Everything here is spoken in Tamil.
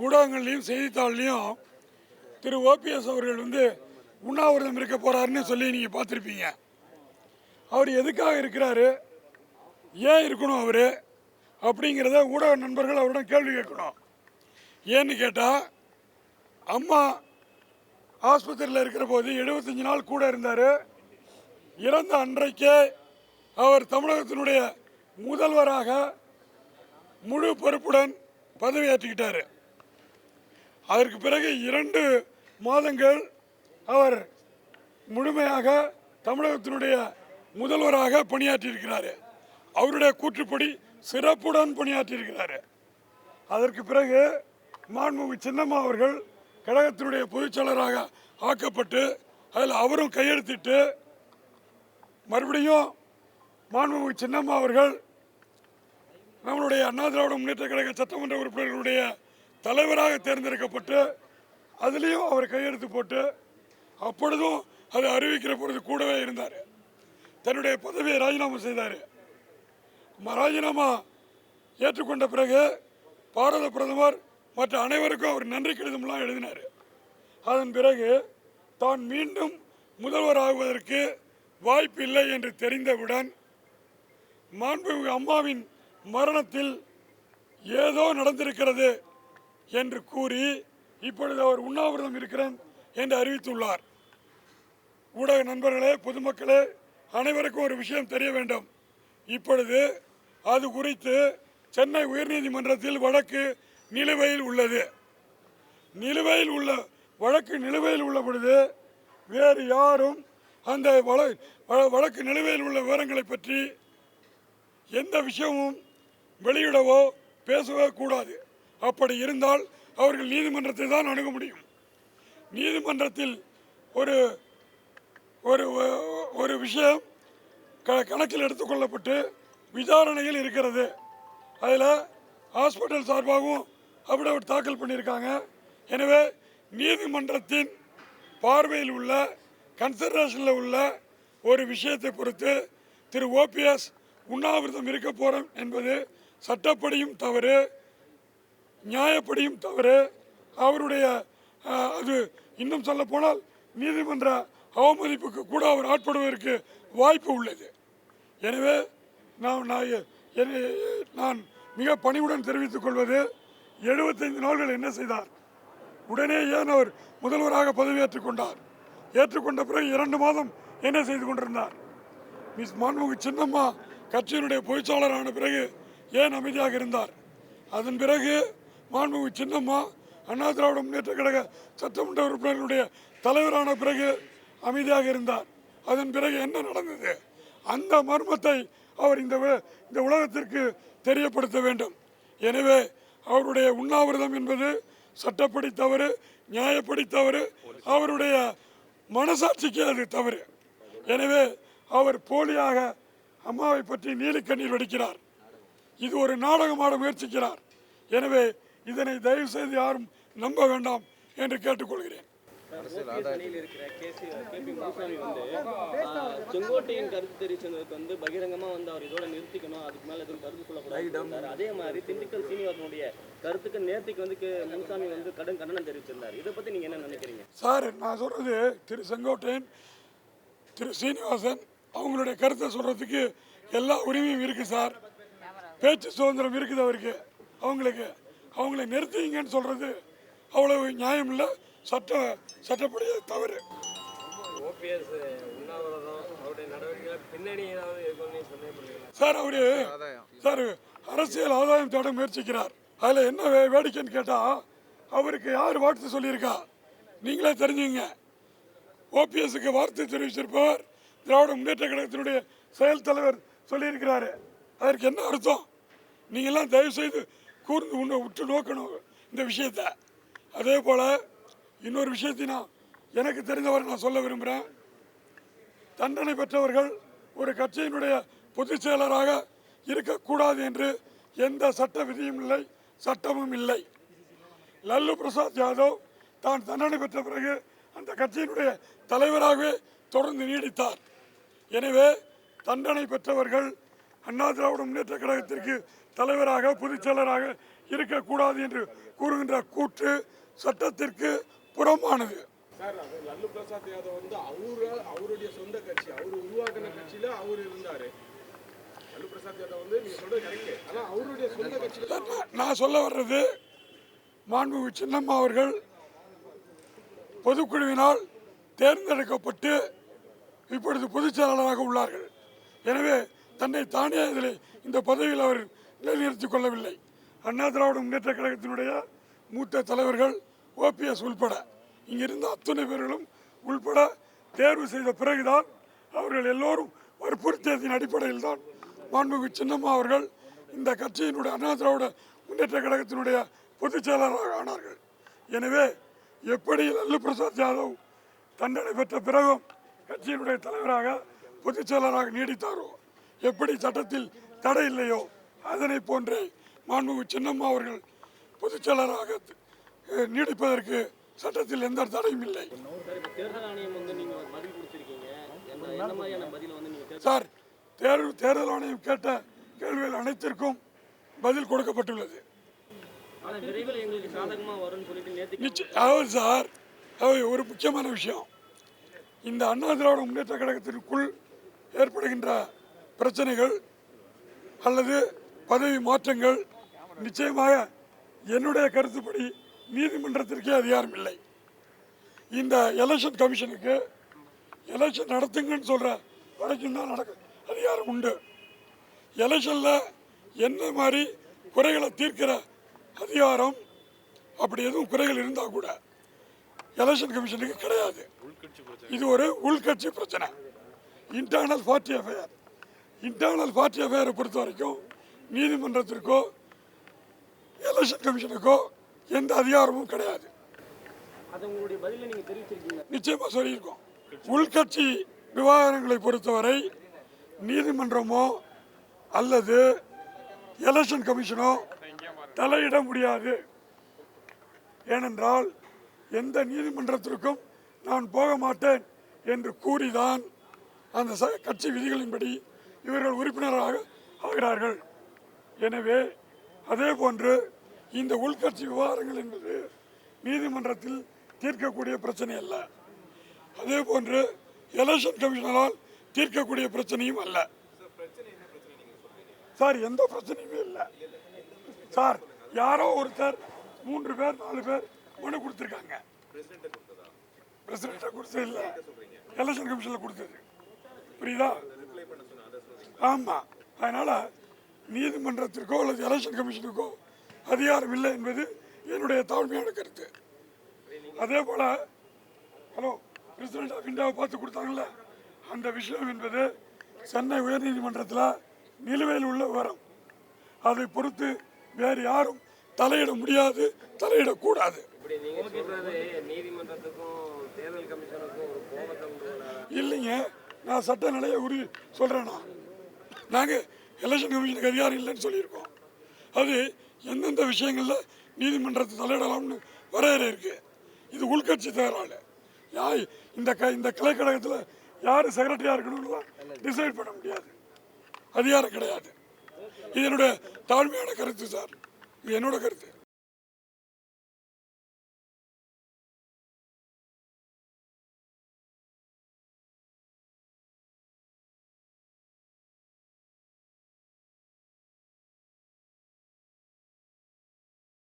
ஊடகங்கள்லையும் செய்தித்தாள்லையும் திரு ஓபிஎஸ் அவர்கள் வந்து உண்ணாவிரதம் இருக்க போகிறாருன்னு சொல்லி நீங்கள் பார்த்துருப்பீங்க. அவர் எதுக்காக இருக்கிறாரு? ஏன் இருக்கணும் அவர்? அப்படிங்கிறத ஊடக நண்பர்கள் அவரிடம் கேள்வி கேட்கணும். ஏன்னு கேட்டால் அம்மா ஆஸ்பத்திரியில் இருக்கிற போது எழுபத்தஞ்சு நாள் கூட இருந்தார். இறந்த அன்றைக்கே அவர் தமிழகத்தினுடைய முதல்வராக முழு பொறுப்புடன் பதவியேற்றுக்கிட்டார். அதற்கு பிறகு இரண்டு மாதங்கள் அவர் முழுமையாக தமிழகத்தினுடைய முதல்வராக பணியாற்றியிருக்கிறார். அவருடைய கூற்றுப்படி சிறப்புடன் பணியாற்றியிருக்கிறார். அதற்கு பிறகு மாண்புமிகு சின்னம்மா அவர்கள் கழகத்தினுடைய பொதுச்செயலராக ஆக்கப்பட்டு அதில் அவரும் கையெழுத்திட்டு மறுபடியும் மாண்புமிகு சின்னம்மா அவர்கள் நம்மளுடைய அண்ணா திராவிட முன்னேற்ற கழக சட்டமன்ற உறுப்பினர்களுடைய தலைவராக தேர்ந்தெடுக்கப்பட்டு அதுலேயும் அவர் கையெழுத்து போட்டு அப்பொழுதும் அதை அறிவிக்கிற பொழுது கூடவே இருந்தார். தன்னுடைய பதவியை ராஜினாமா செய்தார். ராஜினாமா ஏற்றுக்கொண்ட பிறகு பாரத பிரதமர் மற்ற அனைவருக்கும் அவர் நன்றி கடிதம்லாம் எழுதினார். அதன் பிறகு தான் மீண்டும் முதல்வராகுவதற்கு வாய்ப்பு இல்லை என்று தெரிந்தவுடன் மாண்புமிகு அம்மாவின் மரணத்தில் ஏதோ நடந்திருக்கிறது என்று கூறி இப்பொழுது அவர் உண்ணாவிரதம் இருக்கிறேன் என்று அறிவித்துள்ளார். ஊடக நண்பர்களே பொதுமக்களே அனைவருக்கும் ஒரு விஷயம் தெரிய வேண்டும். இப்பொழுது அது குறித்து சென்னை உயர்நீதிமன்றத்தில் வழக்கு நிலுவையில் உள்ளது. நிலுவையில் உள்ள வழக்கு நிலுவையில் உள்ள பொழுது வேறு யாரும் அந்த வழ- வழக்கு நிலுவையில் உள்ள விவரங்களை பற்றி எந்த விஷயமும் வெளியிடவோ பேசவோ கூடாது. அப்படி இருந்தால் அவர்கள் நீதிமன்றத்தை தான் அணுக முடியும். நீதிமன்றத்தில் ஒரு ஒரு ஒரு விஷயம் க கணக்கில் எடுத்துக்கொள்ளப்பட்டு விசாரணையில் இருக்கிறது. அதில் ஹாஸ்பிட்டல் சார்பாகவும் அபிடவிட் தாக்கல் பண்ணியிருக்காங்க. எனவே நீதிமன்றத்தின் பார்வையில் உள்ள கன்சிடரேஷனில் உள்ள ஒரு விஷயத்தை பொறுத்து திரு ஓபிஎஸ் உண்ணாவிரதம் இருக்க போகிறோம் என்பது சட்டப்படியும் தவறு. நியாயப்படியும் தவறு அவருடைய அது இன்னும் சொல்ல போனால் நீதிமன்ற அவமதிப்புக்கு கூட அவர் ஆட்படுவதற்கு வாய்ப்பு உள்ளது. எனவே நான் நான் நான் மிக பணிவுடன் தெரிவித்துக் கொள்வது எழுபத்தைந்து நாள்கள் என்ன செய்தார்? உடனே ஏன் அவர் முதல்வராக பதவியேற்றுக் கொண்டார்? ஏற்றுக்கொண்ட பிறகு இரண்டு மாதம் என்ன செய்து கொண்டிருந்தார்? மிஸ் மாண்புமிகு சின்னம்மா கட்சியினுடைய பொதுச்சாளரான பிறகு ஏன் அமைதியாக இருந்தார்? அதன் பிறகு மாண்புமிகு சின்னம்மா அண்ணா திராவிட முன்னேற்ற கழக சட்டமன்ற உறுப்பினர்களுடைய தலைவரான பிறகு அமைதியாக இருந்தார். அதன் பிறகு என்ன நடந்தது? அந்த மர்மத்தை அவர் இந்த இந்த உலகத்திற்கு தெரியப்படுத்த வேண்டும். எனவே அவருடைய உண்ணாவிரதம் என்பது சட்டப்படி தவறு நியாயப்படி தவறு அவருடைய மனசாட்சிக்கு அது தவறு. எனவே அவர் போலியாக அம்மாவை பற்றி நீலிக்கண்ணீர் வடிக்கிறார். இது ஒரு நாடகமாட முயற்சிக்கிறார். எனவே இதனை தயவு செய்து யாரும் நம்ப வேண்டாம் என்று கேட்டுக்கொள்கிறேன். அணியில் இருக்கிற கேசி கேபி முனுசாமி வந்து செங்கோட்டையின் கருத்து தெரிவிச்சதுக்கு வந்து பகிரங்கமா வந்து அவர் இதோட நிறுத்திக்கணும் அதுக்கு மேல எதுவும் கருத்து சொல்லக்கூடாது அதே மாதிரி திண்டுக்கல் சீனிவாசனுடைய கருத்துக்கு நேர்த்திக்கு வந்து கே- முனுசாமி வந்து கடும் கண்டனம் தெரிவிச்சிருந்தார். இதை பத்தி நீங்க என்ன நினைக்கிறீங்க? சார் நான் சொல்றது திரு செங்கோட்டையன் திரு சீனிவாசன் அவங்களுடைய கருத்தை சொல்றதுக்கு எல்லா உரிமையும் இருக்கு சார். பேச்சு சுதந்திரம் இருக்குது அவருக்கு அவங்களுக்கு. அவங்களை நிறுத்திங்கன்னு சொல்றது அவ்வளவு நியாயம் இல்லை. சட்ட சட்டப்படி தவறு. சார் அவரு சார் அரசியல் ஆதாயம் தேட முயற்சிக்கிறார். அதுல என்ன வே- வேடிக்கைன்னு கேட்டா அவருக்கு யார் வாழ்த்து சொல்லியிருக்கா? நீங்களே தெரிஞ்சுங்க. ஓபிஎஸ்க்கு வார்த்தை தெரிவிச்சிருப்பவர் திராவிட முன்னேற்ற கழகத்தினுடைய செயல் தலைவர் சொல்லியிருக்கிறாரு. அதற்கு என்ன அர்த்தம்? நீங்கள்லாம் தயவு செய்து கூர்ந்து உன்னை உற்று நோக்கணும் இந்த விஷயத்த. அதே போல் இன்னொரு விஷயத்தை நான் எனக்கு தெரிந்தவரை நான் சொல்ல விரும்புகிறேன் தண்டனை பெற்றவர்கள் ஒரு கட்சியினுடைய பொதுச் செயலராக இருக்கக்கூடாது என்று எந்த சட்ட விதியும் இல்லை சட்டமும் இல்லை. லல்லு பிரசாத் யாதவ் தான் தண்டனை பெற்ற பிறகு அந்த கட்சியினுடைய தலைவராகவே தொடர்ந்து நீடித்தார். எனவே தண்டனை பெற்றவர்கள் அண்ணா திராவிட முன்னேற்ற கழகத்திற்கு தலைவராக பொதுச் செயலராக இருக்கக்கூடாது என்று கூறுகின்ற கூற்று சட்டத்திற்கு புறம்பானது. சார் லல்லு பிரசாத் யாதவ் வந்து அவரு அவருடைய சொந்த கட்சி அவர் உருவாக்கின கட்சியில அவர் இருந்தாரு. லல்லு பிரசாத் யாதவ் வந்து நீங்க சொல்றது கரெக்ட். ஆனா அவருடைய சொந்த கட்சியில நான் நான் சொல்ல வர்றது மாண்புமிகு சின்னம்மா அவர்கள் பொதுக்குழுவினால் தேர்ந்தெடுக்கப்பட்டு இப்பொழுது பொதுச் செயலாளராக உள்ளார்கள். எனவே தன்னை தானே இதில் இந்த பதவியில் அவர் நிலைநிறுத்திக் கொள்ளவில்லை. அண்ணா திராவிட முன்னேற்ற கழகத்தினுடைய மூத்த தலைவர்கள் ஓபிஎஸ் உள்பட இங்கிருந்த அத்தனை பேர்களும் உள்பட தேர்வு செய்த பிறகுதான் அவர்கள் எல்லோரும் வற்புறுத்தியதின் அடிப்படையில் தான் மாண்புமிகு சின்னம்மா அவர்கள் இந்த கட்சியினுடைய அண்ணா திராவிட முன்னேற்ற கழகத்தினுடைய பொதுச் செயலாளராக ஆனார்கள். எனவே எப்படி லல்லு பிரசாத் யாதவ் தண்டனை பெற்ற பிறகும் கட்சியினுடைய தலைவராக பொதுச் செயலராக நீடித்தாரோ? எப்படி சட்டத்தில் தடை இல்லையோ? அதனை போன்றே மாண்புமிகு சின்னம்மா அவர்கள் பொதுச்செயலராக நீடிப்பதற்கு சட்டத்தில் எந்த தடையும் இல்லை. சார் தேர்வு தேர்தல் ஆணையம் தேர்தல் ஆணையம் கேட்ட கேள்விகள் அனைத்திற்கும் பதில் கொடுக்கப்பட்டுள்ளது. அதாவது சார் அதாவது ஒரு முக்கியமான விஷயம். இந்த அண்ணா திராவிட முன்னேற்ற கழகத்திற்குள் ஏற்படுகின்ற பிரச்சனைகள் அல்லது பதவி மாற்றங்கள் நிச்சயமாக என்னுடைய கருத்துப்படி நீதிமன்றத்திற்கே அதிகாரம் இல்லை. இந்த எலெக்ஷன் கமிஷனுக்கு எலெக்ஷன் நடத்துங்கன்னு சொல்கிற வரைக்கும் தான் நடக்க அதிகாரம் உண்டு. எலெக்ஷனில் என்ன மாதிரி குறைகளை தீர்க்கிற அதிகாரம் அப்படி எதுவும் குறைகள் இருந்தால் கூட எலெக்ஷன் கமிஷனுக்கு கிடையாது. இது ஒரு உள்கட்சி பிரச்சனை. Internal party affair internal party அஃபேரை பொறுத்த வரைக்கும் நீதிமன்றத்திற்கோ எலெக்ஷன் கமிஷனுக்கோ எந்த அதிகாரமும் கிடையாது. நிச்சயமாக சொல்லியிருக்கோம். உள்கட்சி விவகாரங்களை பொறுத்தவரை நீதிமன்றமோ அல்லது எலெக்ஷன் கமிஷனோ தலையிட முடியாது. ஏனென்றால் எந்த நீதிமன்றத்திற்கும் நான் போக மாட்டேன் என்று கூறிதான் அந்த கட்சி விதிகளின்படி இவர்கள் உறுப்பினராக ஆகிறார்கள். எனவே அதே போன்று இந்த உள்கட்சி விவகாரங்கள் என்பது நீதிமன்றத்தில் தீர்க்கக்கூடிய பிரச்சனை அல்ல. அதே போன்று எலெக்ஷன் கமிஷனரால் தீர்க்கக்கூடிய பிரச்சனையும் அல்ல. சார் எந்த பிரச்சனையுமே இல்லை. சார் யாரோ ஒருத்தர் மூன்று பேர் நாலு பேர் மனு கொடுத்துருக்காங்க. பிரசிடென்ட்டை கொடுத்தது இல்லை. எலெக்ஷன் கமிஷனில் கொடுத்தது. புரியுதா? ஆமாம் அதனால் நீதிமன்றத்திற்கோ அல்லது எலெக்ஷன் கமிஷனுக்கோ அதிகாரம் இல்லை என்பது என்னுடைய தாழ்மையான கருத்து. அதே போல் ஹலோ பிரசிடென்ட் ஆஃப் இந்தியாவை பார்த்து கொடுத்தாங்கல்ல அந்த விஷயம் என்பது சென்னை உயர்நீதிமன்றத்தில் நிலுவையில் உள்ள விவரம். அதை பொறுத்து வேறு யாரும் தலையிட முடியாது தலையிடக்கூடாது. இல்லைங்க நான் சட்ட நிலையை உரி சொல்கிறேன்னா நாங்கள் எலெக்ஷன் கமிஷனுக்கு அதிகாரம் இல்லைன்னு சொல்லியிருக்கோம். அது எந்தெந்த விஷயங்களில் நீதிமன்றத்தை தலையிடலாம்னு வரையறை இருக்குது இது உள்கட்சி தகராறு யார் இந்த க இந்த கிளைக்கழகத்தில் யார் செக்ரட்டரியாக இருக்கணும்லாம் டிசைட் பண்ண முடியாது. அதிகாரம் கிடையாது. இது என்னுடைய தாழ்மையான கருத்து சார். இது என்னோட கருத்து.